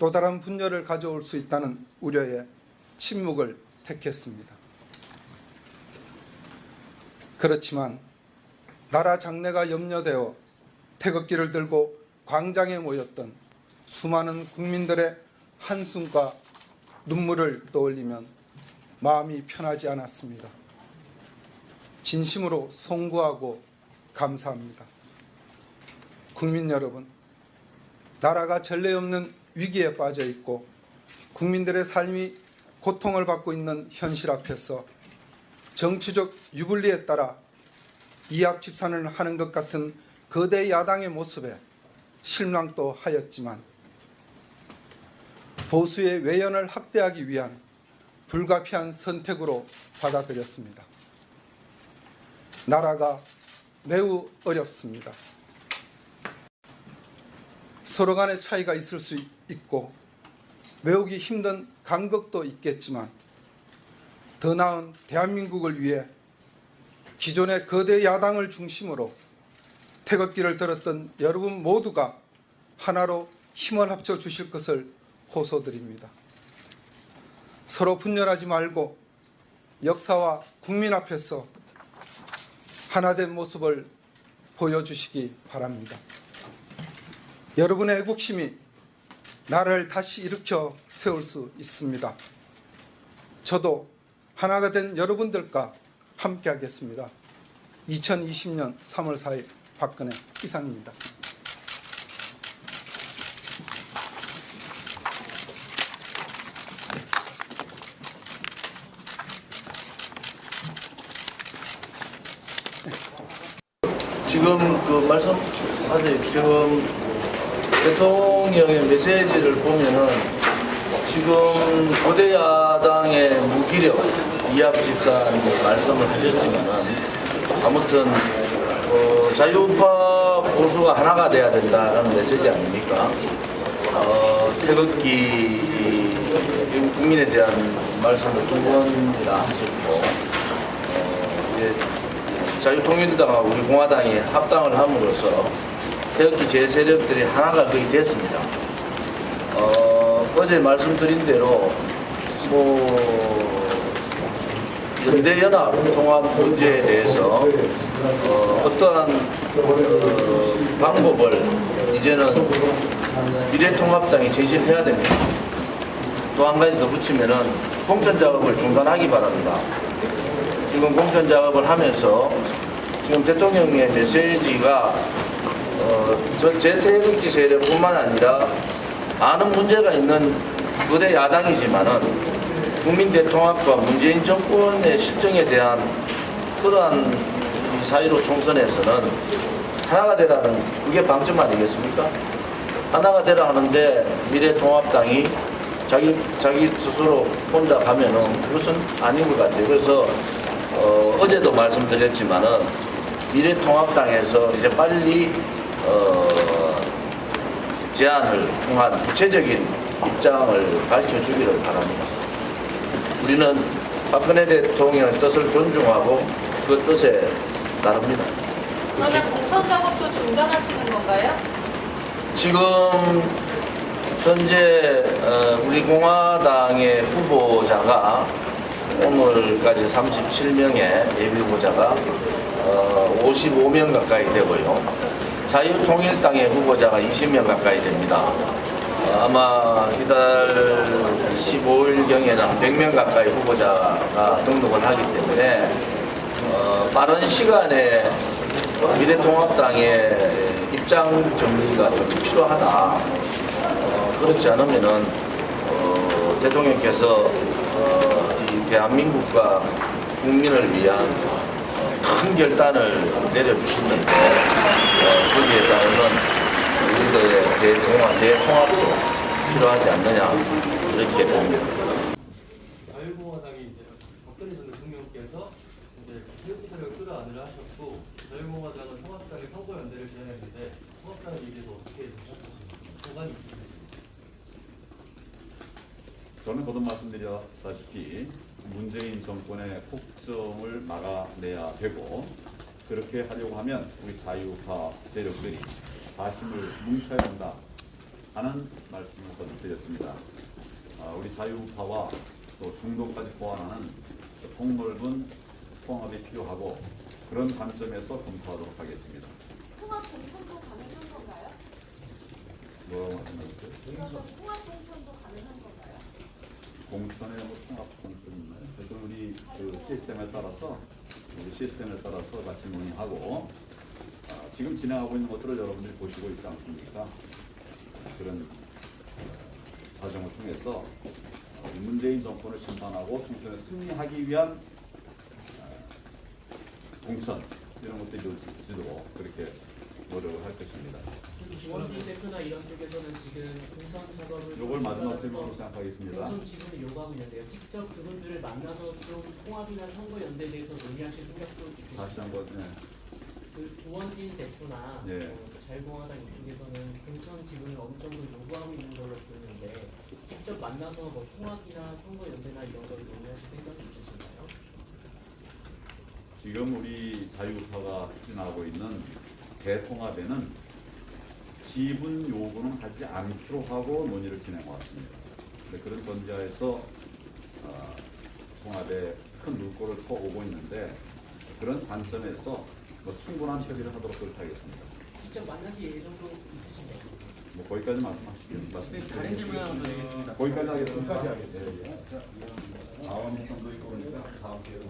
또 다른 분열을 가져올 수 있다는 우려에 침묵을 택했습니다. 그렇지만 나라 장래가 염려되어 태극기를 들고 광장에 모였던 수많은 국민들의 한숨과 눈물을 떠올리면 마음이 편하지 않았습니다. 진심으로 송구하고 감사합니다. 국민 여러분, 나라가 전례 없는 위기에 빠져 있고 국민들의 삶이 고통을 받고 있는 현실 앞에서 정치적 유불리에 따라 이합 집산을 하는 것 같은 거대 야당의 모습에 실망도 하였지만 보수의 외연을 확대하기 위한 불가피한 선택으로 받아들였습니다. 나라가 매우 어렵습니다. 서로 간의 차이가 있을 수 있 고 외우기 힘든 간극도 있겠지만 더 나은 대한민국을 위해 기존의 거대 야당을 중심으로 태극기를 들었던 여러분 모두가 하나로 힘을 합쳐 주실 것을 호소드립니다. 서로 분열하지 말고 역사와 국민 앞에서 하나된 모습을 보여주시기 바랍니다. 여러분의 애국심이 나를 다시 일으켜 세울 수 있습니다. 저도 하나가 된 여러분들과 함께 하겠습니다. 2020년 3월 4일 박근혜 이상입니다. 지금 그 말씀하세요. 지금 대통령의 메시지를 보면은 지금 고대 야당의 무기력, 이합집산 뭐 말씀을 하셨지만은 아무튼 어, 자유우파 보수가 하나가 돼야 된다는 메시지 아닙니까? 어, 태극기 이 국민에 대한 말씀을 두 번이나 하셨고 어, 자유통일당하고 우리 공화당이 합당을 함으로써 태극기 제세력들이 하나가 거의 됐습니다. 어, 어제 말씀드린 대로 뭐 연대연합 통합 문제에 대해서 어, 어떠한 어, 방법을 이제는 미래통합당이 제시해야 됩니다. 또 한 가지 더 붙이면은 공천 작업을 중단하기 바랍니다. 지금 공천 작업을 하면서 지금 대통령의 메시지가 어, 저 재태극기 세력뿐만 아니라 많은 문제가 있는 거대 야당이지만은 국민 대통합과 문재인 정권의 실정에 대한 그러한 이 사이로 총선에서는 하나가 되라는 그게 방점 아니겠습니까? 하나가 되라 하는데 미래통합당이 자기 자기 스스로 혼자 가면은 그것은 아닌 것 같아요. 그래서 어, 어제도 말씀드렸지만은 미래통합당에서 이제 빨리 어, 제안을 통한 구체적인 입장을 밝혀주기를 바랍니다. 우리는 박근혜 대통령의 뜻을 존중하고 그 뜻에 따릅니다. 그러면 공천 작업도 중단하시는 건가요? 지금 현재 어, 우리 공화당의 후보자가 오늘까지 37명의 예비 후보자가 어, 어, 55명 가까이 되고요. 자유통일당의 후보자가 20명 가까이 됩니다. 어, 아마 이달 15일경에는 100명 가까이 후보자가 등록을 하기 때문에 어, 빠른 시간에 미래통합당의 입장 정리가 좀 필요하다. 어, 그렇지 않으면은 어, 대통령께서 대한민국과 국민을 위한 어, 큰 결단을 내려주시는데 어, 거기에 따르는 우리들의 대통합, 대통합도 필요하지 않느냐 이렇게 봅니다. 자유공화당이 이제 박근혜 전 대통령께서 이제 태극기를 끌어안으려 하셨고 자유공화당은 통합당의 선거연대를 제안했는데 통합당은 이제 더 어떻게 생각하십니까? 소관이 있으십니까? 저는 거듭 말씀드렸다시피 문재인 정권의 폭정을 막아내야 되고 그렇게 하려고 하면 우리 자유파 세력들이 다 힘을 뭉쳐야 한다 하는 말씀을 거듭 드렸습니다. 아, 우리 자유파와 또 중도까지 보완하는 폭넓은 통합이 필요하고 그런 관점에서 검토하도록 하겠습니다. 통합 공천도 가능한 건가요? 뭐라고 말씀하셨죠? 통합 공천도 가능한 건가요? 공천에 뭐 통합 공천 있나요? 그래서 우리 그 시스템에 따라서 우리 시스템에 따라서 같이 논의하고 아, 지금 진행하고 있는 것들을 여러분들이 보시고 있지 않습니까? 그런 어, 과정을 통해서 어, 이 문재인 정권을 심판하고 총선에 승리하기 위한 어, 공천 이런 것들이 이루어지도록 그렇게 노력을 할 것입니다. 지원진 대표나 이런 쪽에서는 지금 공천 작업을 이걸 마지막 질문으로 생각하겠습니다. 공천 지분을 요구하고 있는데요. 직접 그분들을 만나서 좀 통합이나 선거 연대에 대해서 논의하실 생각도 있으신가요? 한번 네. 그 조원진 대표나 네. 어, 자유공화당 이쪽에서는 공천 지분을 어느 정도 요구하고 있는 걸로 보이는데 직접 만나서 뭐 통합이나 선거 연대나 이런 걸 논의하실 생각도 있으신가요? 지금 우리 자유파가 추진하고 있는 대통합에는 지분 요구는 하지 않기로 하고 논의를 진행해 왔습니다. 근데 그런 전제하에서 어, 통합에 큰 물꼬를 터오고 있는데 그런 관점에서 뭐 충분한 협의를 하도록 그렇게 하겠습니다. 직접 만나실 예정도 있으신가요? 뭐 거기까지 말씀하시죠. 네, 말씀 다른 질문 하나 더 드리겠습니다. 거기까지 하겠습니다. 다음 정도 있고 그러니까 다음 기회로